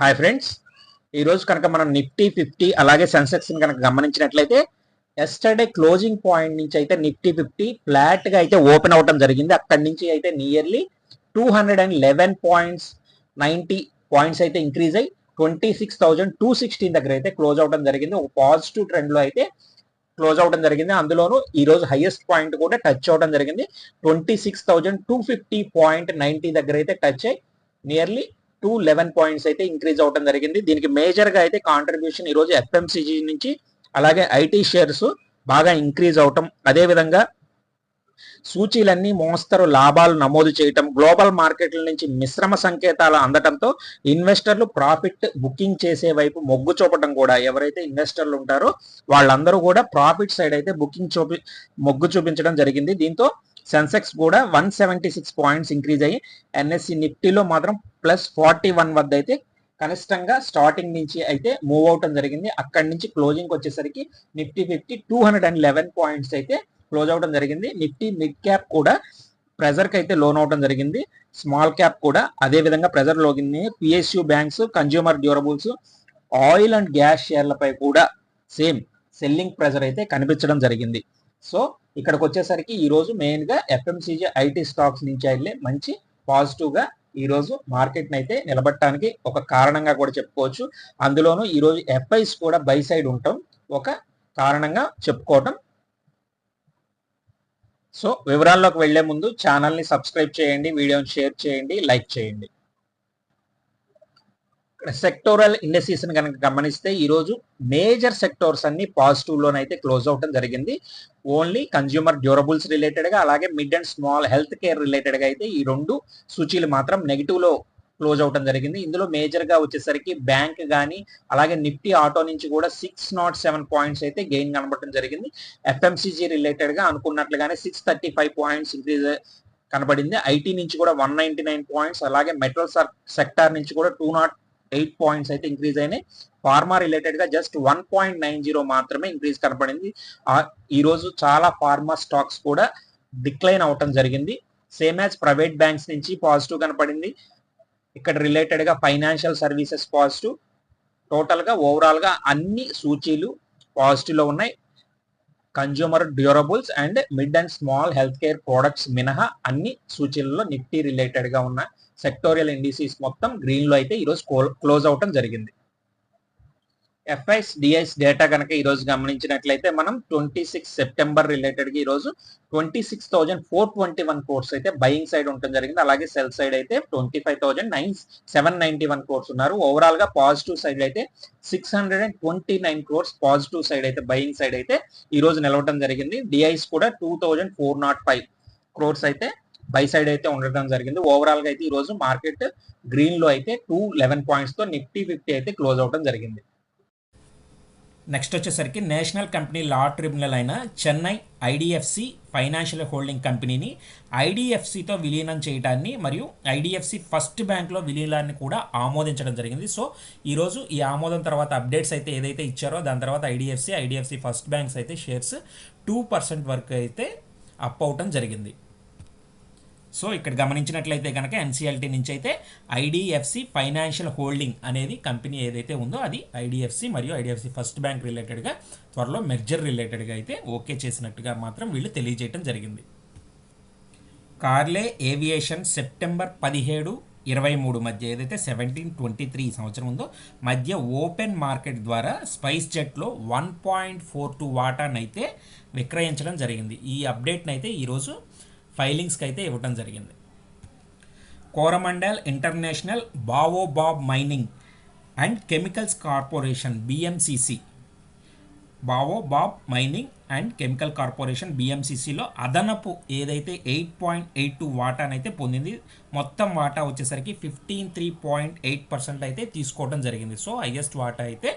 Hi friends ఈరోజు కనుక మనం నిఫ్టీ ఫిఫ్టీ అలాగే సెన్సెక్స్ కనుక గమనించినట్లయితే ఎస్టర్డే క్లోజింగ్ పాయింట్ నుంచి అయితే నిఫ్టీ ఫిఫ్టీ ఫ్లాట్గా అయితే ఓపెన్ అవటం జరిగింది. అక్కడి నుంచి అయితే nearly two hundred and eleven points ninety points అయితే ఇంక్రీజ్ అయ్యి twenty six thousand two sixteen దగ్గర అయితే క్లోజ్ అవడం జరిగింది. ఒక పాజిటివ్ ట్రెండ్లో అయితే క్లోజ్ అవడం జరిగింది. అందులోనూ ఈ రోజు హైయెస్ట్ పాయింట్ కూడా టచ్ అవడం జరిగింది. Twenty six thousand two fifty point ninety దగ్గర అయితే టచ్ అయ్యి నియర్లీ టూ లెవెన్ పాయింట్స్ అయితే ఇంక్రీజ్ అవడం జరిగింది. దీనికి మేజర్గా అయితే కాంట్రిబ్యూషన్ ఈరోజు ఎఫ్ఎంసీజీ నుంచి అలాగే ఐటీ షేర్స్ బాగా ఇంక్రీజ్ అవటం. అదేవిధంగా సూచీలన్నీ మోస్తరు లాభాలు నమోదు చేయటం గ్లోబల్ మార్కెట్ల నుంచి మిశ్రమ సంకేతాలు అందటంతో ఇన్వెస్టర్లు ప్రాఫిట్ బుకింగ్ చేసే వైపు మొగ్గు చూపడం కూడా ఎవరైతే ఇన్వెస్టర్లు ఉంటారో వాళ్ళందరూ కూడా ప్రాఫిట్ సైడ్ అయితే బుకింగ్ చూపి మొగ్గు చూపించడం జరిగింది. దీంతో సెన్సెక్స్ కూడా one seventy six points increase అయ్యి ఎన్ఎస్సి నిఫ్టీలో మాత్రం ప్లస్ ఫార్టీ వన్ వద్ద అయితే కనిష్టంగా స్టార్టింగ్ నుంచి అయితే మూవ్ అవటం జరిగింది. అక్కడి నుంచి క్లోజింగ్ వచ్చేసరికి Nifty fifty two hundred and eleven points అయితే క్లోజ్ అవడం జరిగింది. నిఫ్టీ మిడ్ క్యాప్ కూడా ప్రెజర్కి అయితే లోన్ అవడం జరిగింది. స్మాల్ క్యాప్ కూడా అదే విధంగా pressure లోగింది PSU banks consumer durables oil and gas షేర్లపై కూడా సేమ్ సెల్లింగ్ ప్రెజర్ అయితే కనిపించడం జరిగింది. సో ఇక్కడికి వచ్చేసరికి ఈరోజు మెయిన్గా ఎఫ్ఎంసీజీ ఐటీ స్టాక్స్ నుంచి వెళ్ళే మంచి పాజిటివ్గా ఈరోజు మార్కెట్ని అయితే నిలబట్టడానికి ఒక కారణంగా కూడా చెప్పుకోవచ్చు. అందులోనూ ఈరోజు ఎఫ్ఐస్ కూడా బై సైడ్ ఉండటం ఒక కారణంగా చెప్పుకోవటం. సో వివరాల్లోకి వెళ్ళే ముందు ఛానల్ని సబ్స్క్రైబ్ చేయండి వీడియోని షేర్ చేయండి లైక్ చేయండి. సెక్టోరల్ ఇండస్ట్రీస్ కనుక గమనిస్తే ఈ రోజు మేజర్ సెక్టోర్స్ అన్ని పాజిటివ్ లోనైతే క్లోజ్ అవటం జరిగింది. ఓన్లీ కన్జ్యూమర్ డ్యూరబుల్స్ రిలేటెడ్గా అలాగే mid and small health care రిలేటెడ్గా అయితే ఈ రెండు సూచీలు మాత్రం నెగిటివ్లో క్లోజ్ అవటం జరిగింది. ఇందులో మేజర్గా వచ్చేసరికి బ్యాంక్ గానీ అలాగే నిఫ్టీ ఆటో నుంచి కూడా సిక్స్ నాట్ సెవెన్ పాయింట్స్ అయితే గెయిన్ కనబడటం జరిగింది. ఎఫ్ఎంసీజీ రిలేటెడ్గా అనుకున్నట్లుగానే six thirty five points increase కనబడింది ఐటీ నుంచి కూడా వన్ నైన్టీ నైన్ పాయింట్స్ అలాగే మెటల్ సెక్టార్ నుంచి కూడా టూ నాట్ ఎయిట్ పాయింట్స్ అయితే ఇంక్రీజ్ అయినాయి. ఫార్మా రిలేటెడ్గా just one point nine zero మాత్రమే ఇంక్రీజ్ కనపడింది. ఈ రోజు చాలా ఫార్మా స్టాక్స్ కూడా డిక్లైన్ అవటం జరిగింది. సేమ్ యాజ్ ప్రైవేట్ బ్యాంక్స్ నుంచి పాజిటివ్ కనపడింది. ఇక్కడ రిలేటెడ్గా ఫైనాన్షియల్ సర్వీసెస్ పాజిటివ్ టోటల్గా ఓవరాల్గా అన్ని సూచీలు పాజిటివ్లో ఉన్నాయి. Consumer durables and mid and small health care products మినహా అన్ని సూచీలలో నిఫ్టీ రిలేటెడ్గా ఉన్న సెక్టోరియల్ ఇండిసీస్ మొత్తం గ్రీన్లో అయితే ఈరోజు క్లోజ్ అవటం జరిగింది. ఎఫ్ఐస్ డిఐస్ డేటా కనుక ఈరోజు గమనించినట్లయితే మనం ట్వంటీ సిక్స్ సెప్టెంబర్ రిలేటెడ్ ఈరోజు ఈ రోజు twenty six thousand four twenty one crores అయితే బయింగ్ సైడ్ ఉండటం జరిగింది. అలాగే సెల్ సైడ్ అయితే twenty five thousand nine seven ninety one crores ఉన్నారు. ఓవరాల్గా పాజిటివ్ సైడ్ అయితే six hundred and twenty nine crores positive side అయితే బయింగ్ సైడ్ అయితే ఈ రోజు నిలవడం జరిగింది. డిఐస్ కూడా two thousand four nought five crores అయితే బై సైడ్ అయితే ఉండడం జరిగింది. ఓవరాల్గా అయితే ఈ రోజు మార్కెట్ గ్రీన్లో అయితే టూ లెవెన్ పాయింట్స్తో నిఫ్టీ ఫిఫ్టీ అయితే క్లోజ్ అవడం జరిగింది. నెక్స్ట్ వచ్చేసరికి నేషనల్ కంపెనీ లా ట్రిబ్యునల్ అయిన చెన్నై ఐడిఎఫ్సి ఫైనాన్షియల్ హోల్డింగ్ కంపెనీని ఐడిఎఫ్సితో విలీనం చేయడాన్ని మరియు ఐడిఎఫ్సి ఫస్ట్ బ్యాంక్లో విలీనాన్ని కూడా ఆమోదించడం జరిగింది. సో ఈరోజు ఈ ఆమోదం తర్వాత అప్డేట్స్ అయితే ఏదైతే ఇచ్చారో దాని తర్వాత ఐడిఎఫ్సి ఐడిఎఫ్సి ఫస్ట్ బ్యాంక్స్ అయితే షేర్స్ టూ పర్సెంట్ వరకు అయితే అప్ అవటం జరిగింది. సో ఇక్కడ గమనించినట్లయితే కనుక ఎన్సీఎల్టీ నుంచి అయితే ఐడిఎఫ్సి ఫైనాన్షియల్ హోల్డింగ్ అనేది కంపెనీ ఏదైతే ఉందో అది ఐడిఎఫ్సి మరియు ఐడిఎఫ్సి ఫస్ట్ బ్యాంక్ రిలేటెడ్గా త్వరలో మెర్జర్ రిలేటెడ్గా అయితే ఓకే చేసినట్టుగా మాత్రం వీళ్ళు తెలియజేయడం జరిగింది. కార్లే ఏవియేషన్ సెప్టెంబర్ పదిహేడు ఇరవై మూడు మధ్య ఏదైతే సెవెంటీన్ ట్వంటీ త్రీ సంవత్సరం ఉందో మధ్య ఓపెన్ మార్కెట్ ద్వారా స్పైస్ జెట్లో వన్ పాయింట్ ఫోర్ టూ వాటాను అయితే విక్రయించడం జరిగింది. ఈ అప్డేట్ని అయితే ఈరోజు ఫైలింగ్స్కి అయితే ఇవ్వటం జరిగింది. Coromandel international Baobab mining and chemicals corporation BMCC. Baobab mining and chemical corporation బిఎంసిసిలో అదనపు ఏదైతే ఎయిట్ పాయింట్ ఎయిట్ టూ వాటానైతే పొందింది మొత్తం వాటా వచ్చేసరికి fifteen three point eight percent అయితే తీసుకోవడం జరిగింది. సో హైయెస్ట్ వాటా అయితే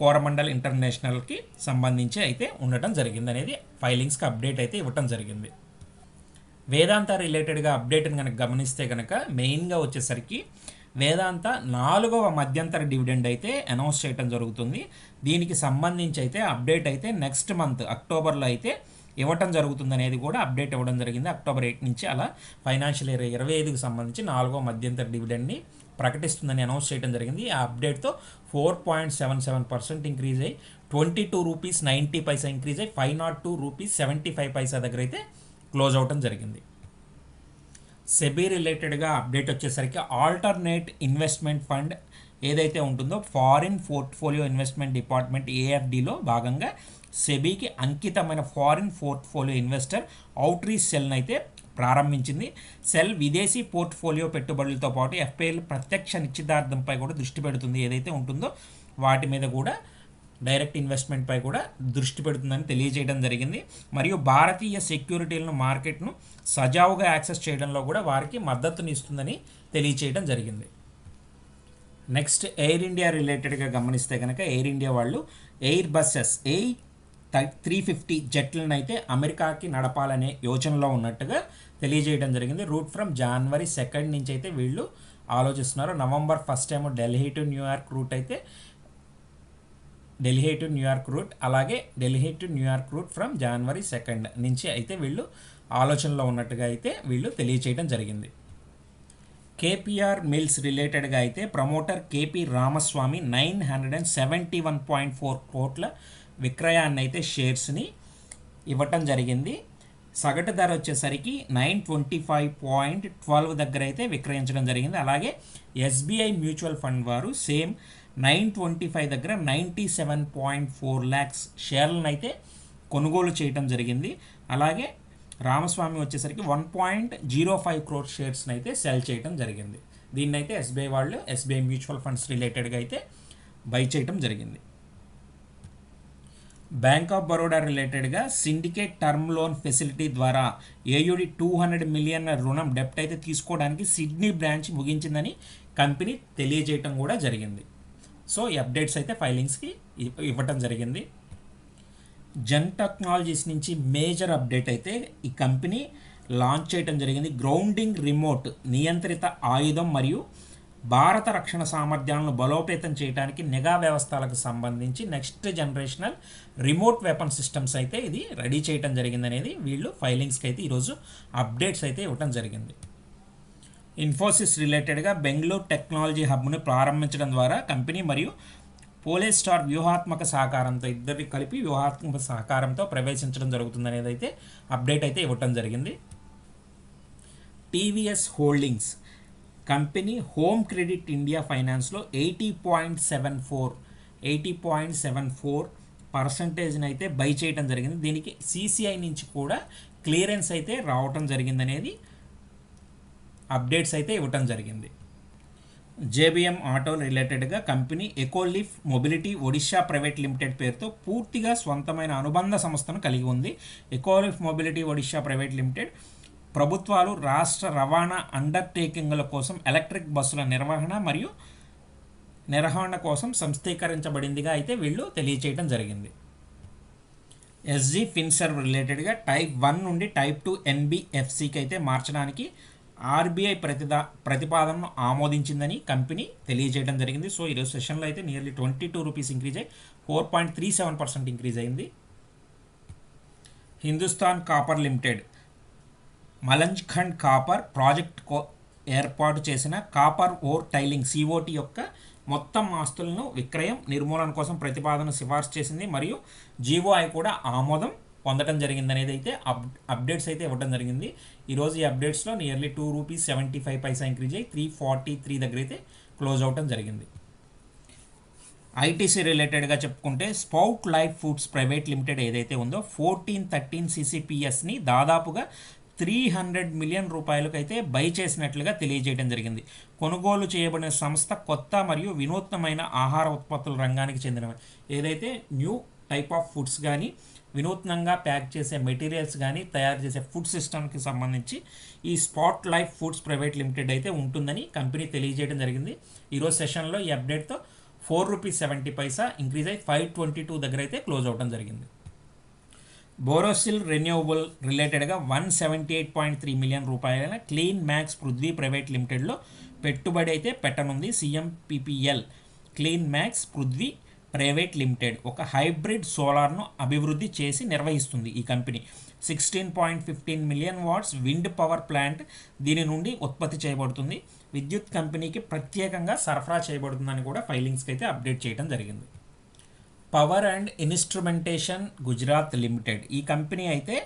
కోరమండల్ ఇంటర్నేషనల్కి సంబంధించి అయితే ఉండటం జరిగింది అనేది ఫైలింగ్స్కి అప్డేట్ అయితే ఇవ్వటం జరిగింది. వేదాంత రిలేటెడ్గా అప్డేట్ని కనుక గమనిస్తే కనుక మెయిన్గా వచ్చేసరికి వేదాంత నాలుగవ మధ్యంతర డివిడెండ్ అయితే అనౌన్స్ చేయడం జరుగుతుంది. దీనికి సంబంధించి అయితే అప్డేట్ అయితే నెక్స్ట్ మంత్ అక్టోబర్లో అయితే ఇవ్వటం జరుగుతుంది అనేది కూడా అప్డేట్ ఇవ్వడం జరిగింది. అక్టోబర్ ఎయిట్ నుంచి అలా ఫైనాన్షియల్ ఇయర్ ఇరవై ఐదుకి సంబంధించి నాలుగో మధ్యంతర డివిడెండ్ని ప్రకటిస్తుందని అనౌన్స్ చేయడం జరిగింది. ఆ అప్డేట్తో four point seven seven percent increase అయ్యి twenty two rupees ninety paisa increase అయ్యి five nought two rupees seventy five paisa దగ్గర అయితే క్లోజ్ అవటం జరిగింది. సెబీ రిలేటెడ్గా అప్డేట్ వచ్చేసరికి ఆల్టర్నేట్ ఇన్వెస్ట్మెంట్ ఫండ్ ఏదైతే ఉంటుందో ఫారిన్ పోర్ట్ఫోలియో ఇన్వెస్ట్మెంట్ డిపార్ట్మెంట్ ఏఎఫ్డిలో భాగంగా సెబీకి అంకితమైన ఫారిన్ పోర్ట్ఫోలియో ఇన్వెస్టర్ అవుట్రీచ్ సెల్ని అయితే ప్రారంభించింది. సెల్ విదేశీ పోర్ట్ఫోలియో పెట్టుబడులతో పాటు ఎఫ్ఐఎల్ ప్రత్యక్ష నిశ్చితార్థంపై కూడా దృష్టి పెడుతుంది. ఏదైతే ఉంటుందో వాటి మీద కూడా డైరెక్ట్ ఇన్వెస్ట్మెంట్పై కూడా దృష్టి పెడుతుందని తెలియజేయడం జరిగింది. మరియు భారతీయ సెక్యూరిటీలను మార్కెట్ను సజావుగా యాక్సెస్ చేయడంలో కూడా వారికి మద్దతునిస్తుందని తెలియచేయడం జరిగింది. నెక్స్ట్ ఎయిర్ ఇండియా రిలేటెడ్గా గమనిస్తే కనుక ఎయిర్ ఇండియా వాళ్ళు Airbuses eight three fifty జెట్లను అయితే అమెరికాకి నడపాలనే యోచనలో ఉన్నట్టుగా తెలియజేయడం జరిగింది. రూట్ ఫ్రమ్ జనవరి సెకండ్ నుంచి అయితే వీళ్ళు ఆలోచిస్తున్నారు. November first time Delhi to New York route అయితే Delhi to New York route అలాగే Delhi to New York route from January second నుంచి అయితే వీళ్ళు ఆలోచనలో ఉన్నట్టుగా అయితే వీళ్ళు తెలియచేయడం జరిగింది. కేపీఆర్ మిల్స్ రిలేటెడ్గా అయితే promoter KP Ramaswamy nine hundred and seventy one point four కోట్ల విక్రయాన్ని అయితే షేర్స్ని ఇవ్వటం జరిగింది. సగటు ధర వచ్చేసరికి nine twenty five point twelve దగ్గర అయితే విక్రయించడం జరిగింది. అలాగే ఎస్బీఐ మ్యూచువల్ ఫండ్ వారు సేమ్ నైన్ ట్వంటీ ఫైవ్ దగ్గర ninety seven point four lakhs షేర్లను అయితే కొనుగోలు చేయటం జరిగింది. అలాగే రామస్వామి వచ్చేసరికి one point zero five crore షేర్స్ని అయితే సెల్ చేయడం జరిగింది. దీన్ని అయితే ఎస్బీఐ వాళ్ళు ఎస్బీఐ మ్యూచువల్ ఫండ్స్ రిలేటెడ్గా అయితే బై చేయటం జరిగింది. బ్యాంక్ ఆఫ్ బరోడా రిలేటెడ్గా సిండికేట్ టర్మ్ లోన్ ఫెసిలిటీ ద్వారా ఏయుడి టూ హండ్రెడ్ మిలియన్ రుణం డెప్ట్ అయితే తీసుకోవడానికి సిడ్నీ బ్రాంచ్ ముగించిందని కంపెనీ తెలియజేయటం కూడా జరిగింది. సో ఈ అప్డేట్స్ అయితే ఫైలింగ్స్కి ఇవ్వటం జరిగింది. జన్ టెక్నాలజీస్ నుంచి మేజర్ అప్డేట్ అయితే ఈ కంపెనీ లాంచ్ చేయడం జరిగింది. గ్రౌండింగ్ రిమోట్ నియంత్రిత ఆయుధం మరియు భారత రక్షణ సామర్థ్యాలను బలోపేతం చేయడానికి నిఘా వ్యవస్థలకు సంబంధించి next generational remote weapon systems అయితే ఇది రెడీ చేయడం జరిగింది అనేది వీళ్ళు ఫైలింగ్స్కి అయితే ఈరోజు అప్డేట్స్ అయితే ఇవ్వటం జరిగింది. ఇన్ఫోసిస్ రిలేటెడ్గా బెంగళూరు టెక్నాలజీ హబ్ను ప్రారంభించడం ద్వారా కంపెనీ మరియు పోలీస్ స్టార్ వ్యూహాత్మక సహకారంతో ఇద్దరి కలిపి వ్యూహాత్మక సహకారంతో ప్రవేశించడం జరుగుతుంది అనేది అయితే అప్డేట్ అయితే ఇవ్వటం జరిగింది. TVS holdings company home credit India ఫైనాన్స్లో eighty point seven four eighty point seven four పర్సంటేజ్ని అయితే బై చేయడం జరిగింది. దీనికి సీసీఐ నుంచి కూడా క్లియరెన్స్ అయితే రావటం జరిగిందనేది అప్డేట్స్ అయితే ఇవ్వటం జరిగింది. జేబీఎం ఆటో రిలేటెడ్గా company Ecolife mobility Odisha private limited పేరుతో పూర్తిగా స్వంతమైన అనుబంధ సంస్థను కలిగి ఉంది. Ecolife mobility Odisha private limited ప్రభుత్వాలు రాష్ట్ర రవాణా అండర్టేకింగ్ల కోసం ఎలక్ట్రిక్ బస్సుల నిర్వహణ మరియు నిర్వహణ కోసం సంస్థీకరించబడిందిగా అయితే వీళ్ళు తెలియచేయడం జరిగింది. ఎస్జీ ఫిన్సర్వ్ రిలేటెడ్గా టైప్ వన్ నుండి టైప్ టూ ఎన్బిఎఫ్సికి అయితే మార్చడానికి ఆర్బీఐ ప్రతిదా ప్రతిపాదనను ఆమోదించిందని కంపెనీ తెలియజేయడం జరిగింది. సో ఈరోజు సెషన్లో అయితే nearly twenty two rupees increase అయ్యి four point three seven percent increase అయింది. Hindustan copper limited Malanjkhand copper project కో ఏర్పాటు చేసిన కాపర్ ఓర్ టైలింగ్ సిఓటి యొక్క మొత్తం ఆస్తులను విక్రయం నిర్మూలన కోసం ప్రతిపాదన సిఫార్సు చేసింది. మరియు జీవోఐ కూడా ఆమోదం పొందడం జరిగింది అనేది అయితే అప్ అప్డేట్స్ అయితే ఇవ్వడం జరిగింది. ఈరోజు ఈ అప్డేట్స్లో nearly two rupees seventy five paisa increase అయ్యి త్రీ ఫార్టీ త్రీ దగ్గర అయితే క్లోజ్ అవటం జరిగింది ఐటీసీ రిలేటెడ్గా చెప్పుకుంటే Sprout life foods private limited ఏదైతే ఉందో ఫోర్టీన్ థర్టీన్ సిసిపిఎస్ని దాదాపుగా త్రీ హండ్రెడ్ మిలియన్ రూపాయలకు అయితే బై చేసినట్లుగా తెలియజేయడం జరిగింది. కొనుగోలు చేయబడిన సంస్థ కొత్త మరియు వినూత్నమైన ఆహార ఉత్పత్తుల రంగానికి చెందినవి. ఏదైతే న్యూ టైప్ ఆఫ్ ఫుడ్స్ కానీ వినూత్నంగా ప్యాక్ చేసే మెటీరియల్స్ కానీ తయారు చేసే ఫుడ్ సిస్టమ్కి సంబంధించి ఈ Sprout life foods private limited అయితే ఉంటుందని కంపెనీ తెలియజేయడం జరిగింది. ఈరోజు సెషన్లో ఈ అప్డేట్తో four rupees seventy paisa increase అయ్యి ఫైవ్ ట్వంటీ టూ దగ్గర అయితే క్లోజ్ అవడం జరిగింది. బోరోసిల్ రెన్యూవబుల్ రిలేటెడ్గా one seventy eight point three million రూపాయల క్లీన్ మ్యాక్స్ పృథ్వీ ప్రైవేట్ లిమిటెడ్లో పెట్టుబడి అయితే పెట్టనుంది. CMPPL clean max Prithvi private limited ఒక హైబ్రిడ్ సోలార్ను అభివృద్ధి చేసి నిర్వహిస్తుంది ఈ company. Sixteen point fifteen million watts wind power plant దీని నుండి ఉత్పత్తి చేయబడుతుంది. విద్యుత్ కంపెనీకి ప్రత్యేకంగా సరఫరా చేయబడుతుందని కూడా ఫైలింగ్స్కి అయితే అప్డేట్ చేయడం జరిగింది. Power and instrumentation Gujarat limited. ఈ కంపెనీ అయితే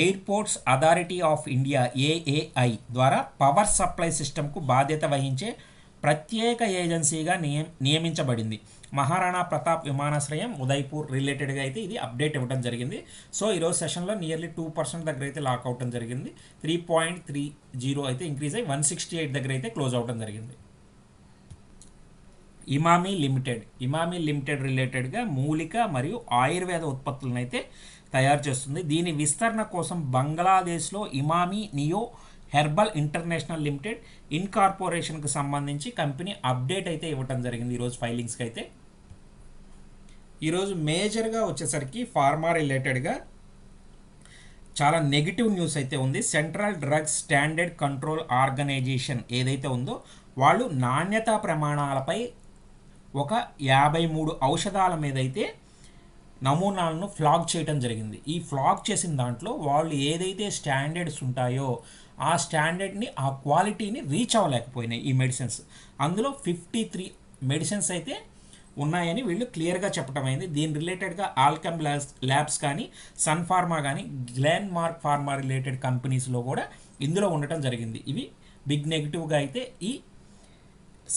airports authority of India AAI ద్వారా పవర్ సప్లై సిస్టమ్కు బాధ్యత వహించే ప్రత్యేక ఏజెన్సీగా నియ నియమించబడింది. మహారాణా ప్రతాప్ విమానాశ్రయం ఉదయ్పూర్ రిలేటెడ్గా అయితే ఇది అప్డేట్ ఇవ్వడం జరిగింది. సో ఈరోజు సెషన్లో నియర్లీ టూ పర్సెంట్ దగ్గర అయితే లాక్ అవటం జరిగింది. త్రీ పాయింట్ త్రీ జీరో అయితే ఇంక్రీజ్ అయ్యి వన్ సిక్స్టీ ఎయిట్ దగ్గర అయితే క్లోజ్ అవడం జరిగింది. ఇమామి లిమిటెడ్ ఇమామి లిమిటెడ్ రిలేటెడ్గా మూలిక మరియు ఆయుర్వేద ఉత్పత్తులను అయితే తయారు చేస్తుంది. దీని విస్తరణ కోసం బంగ్లాదేశ్లో Emami neo herbal international limited ఇన్కార్పొరేషన్కి సంబంధించి కంపెనీ అప్డేట్ అయితే ఇవ్వటం జరిగింది ఈరోజు ఫైలింగ్స్కి అయితే. ఈరోజు మేజర్గా వచ్చేసరికి ఫార్మా రిలేటెడ్గా చాలా నెగిటివ్ న్యూస్ అయితే ఉంది. Central drugs standard control organisation ఏదైతే ఉందో వాళ్ళు నాణ్యతా ప్రమాణాలపై ఒక యాభై మూడు ఔషధాల మీద అయితే నమూనాలను ఫ్లాగ్ చేయడం జరిగింది. ఈ ఫ్లాగ్ చేసిన దాంట్లో వాళ్ళు ఏదైతే స్టాండర్డ్స్ ఉంటాయో ఆ స్టాండర్డ్ని ఆ క్వాలిటీని రీచ్ అవ్వలేకపోయినాయి ఈ మెడిసిన్స్ అందులో ఫిఫ్టీ త్రీ మెడిసిన్స్ అయితే ఉన్నాయని వీళ్ళు క్లియర్గా చెప్పడం అయింది. దీని రిలేటెడ్గా ఆల్కమ్ ల్యాబ్స్ ల్యాబ్స్ కానీ సన్ ఫార్మా కానీ గ్లాన్ మార్క్ ఫార్మా రిలేటెడ్ కంపెనీస్లో కూడా ఇందులో ఉండటం జరిగింది. ఇవి బిగ్ నెగిటివ్గా అయితే ఈ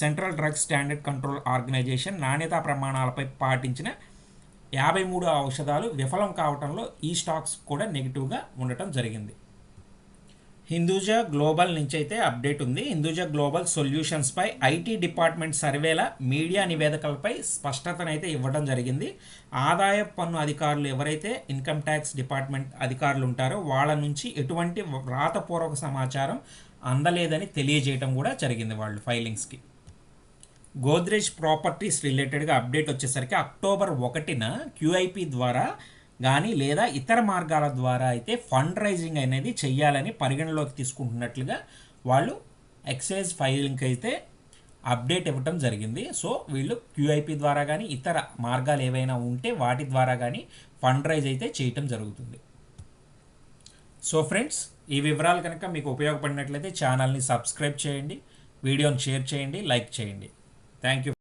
central drugs standard control organisation నాణ్యతా ప్రమాణాలపై పాటించిన యాభై మూడు ఔషధాలు విఫలం కావడంలో ఈ స్టాక్స్ కూడా నెగిటివ్గా ఉండటం జరిగింది. హిందూజా గ్లోబల్ నుంచి అయితే అప్డేట్ ఉంది. హిందూజా గ్లోబల్ సొల్యూషన్స్పై ఐటీ డిపార్ట్మెంట్ సర్వేల మీడియా నివేదికలపై స్పష్టతనైతే ఇవ్వడం జరిగింది. ఆదాయ పన్ను అధికారులు ఎవరైతే ఇన్కమ్ ట్యాక్స్ డిపార్ట్మెంట్ అధికారులు ఉంటారో వాళ్ళ నుంచి ఎటువంటి వ్రాతపూర్వక సమాచారం అందలేదని తెలియజేయడం కూడా జరిగింది వాళ్ళు ఫైలింగ్స్కి. గోద్రేజ్ ప్రాపర్టీస్ రిలేటెడ్గా అప్డేట్ వచ్చేసరికి అక్టోబర్ ఒకటిన క్యూఐపి ద్వారా కానీ లేదా ఇతర మార్గాల ద్వారా అయితే ఫండ్ రైజింగ్ అనేది చెయ్యాలని పరిగణలోకి తీసుకుంటున్నట్లుగా వాళ్ళు ఎక్సైజ్ ఫైలింగ్కి అయితే అప్డేట్ ఇవ్వటం జరిగింది. సో వీళ్ళు క్యూఐపి ద్వారా కానీ ఇతర మార్గాలు ఏవైనా ఉంటే వాటి ద్వారా కానీ ఫండ్ రైజ్ అయితే చేయటం జరుగుతుంది. సో ఫ్రెండ్స్ ఈ వివరాలు కనుక మీకు ఉపయోగపడినట్లయితే ఛానల్ని సబ్స్క్రైబ్ చేయండి. వీడియోని షేర్ చేయండి. లైక్ చేయండి. Thank you